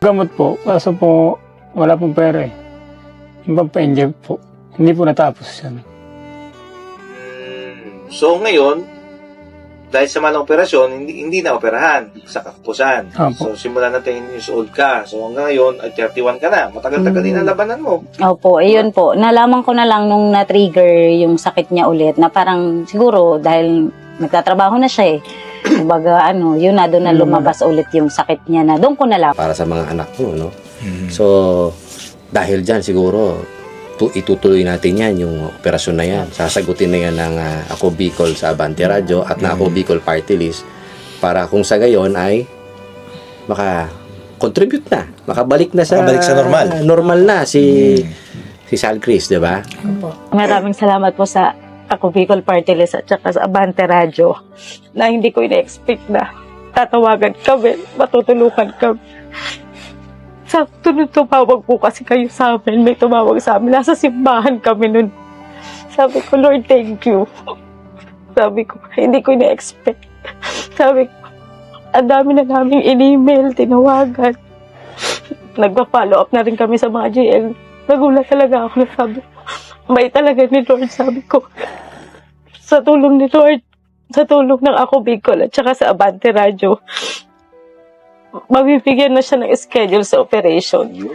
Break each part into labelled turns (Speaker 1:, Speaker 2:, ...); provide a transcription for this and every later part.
Speaker 1: Gamot po, kaso po, wala pong pera eh. Yung pampainject po, hindi po natapos yan.
Speaker 2: So ngayon, dahil sa malang operasyon, hindi, hindi na operahan sa kapusan.
Speaker 1: Opo.
Speaker 2: So simula na 10 years old ka. So hanggang ngayon, ay 31 ka na. Matagal-tagal din ang labanan mo.
Speaker 3: Opo, ayun po. Nalaman ko na lang nung na-trigger yung sakit niya ulit na parang siguro dahil nagtatrabaho na siya eh. Kumbaga ano, yun na doon na lumabas ulit yung sakit niya na doon ko na lang.
Speaker 4: para sa mga anak mo, no? So, dahil dyan siguro, tu- itutuloy natin yan, yung operasyon na yan. Sasagutin na yan ng ah, Ako Bicol sa Abante Radio at na Ako Bicol Party List para kung sa gayon ay maka contribute na, makabalik na sa
Speaker 5: Makabalik sa normal.
Speaker 4: normal na si si Sal Chris, 'di ba?
Speaker 3: Maraming salamat po sa ako Bicol Party List at saka sa Abante Radio na hindi ko ina-expect na tatawagan kami, matutulungan kami. Sa tunod tumawag po kasi kayo sa amin, may tumawag sa amin. Nasa simbahan kami nun. Sabi ko, Lord, thank you. Sabi ko, hindi ko ina-expect. Sabi ko, ang dami na naming in-email, tinawagan. Nagpa-follow up na rin kami sa mga GL. Nagulat talaga ako na sabi may talaga ni Lord, sabi ko. Sa tulong ni Lord, sa tulong ng Ako Bicol at saka sa Abante Radio, mabibigyan na siya ng schedule sa operation.
Speaker 4: Yun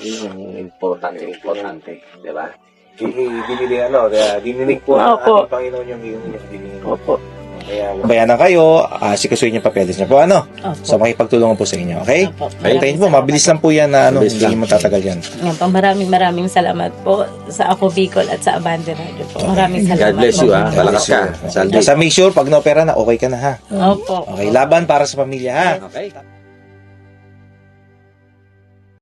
Speaker 4: yung importante, importante, 'di ba?
Speaker 2: Ano, kaya dininig po ng
Speaker 3: Opo.
Speaker 2: ating Panginoon yung yung dinilig.
Speaker 3: Opo.
Speaker 2: Kaya
Speaker 5: Bayanan kayo, uh, sikasuin yung papeles niya po, ano?
Speaker 3: Opo.
Speaker 5: So, makipagtulungan po sa inyo, okay?
Speaker 3: Opo.
Speaker 5: Hintayin po, mabilis lang po yan na ano,
Speaker 4: Mabilis
Speaker 5: hindi
Speaker 4: lang.
Speaker 5: matatagal yan.
Speaker 6: Yan po, maraming maraming salamat po sa Ako Bicol at sa Abante Radio po. Maraming salamat
Speaker 4: God bless you,
Speaker 6: po.
Speaker 4: ha. Malakas ka. Sal
Speaker 5: Basta make sure, pag na-opera na, okay ka na ha.
Speaker 6: Opo.
Speaker 5: Okay, laban para sa pamilya ha.
Speaker 4: Okay.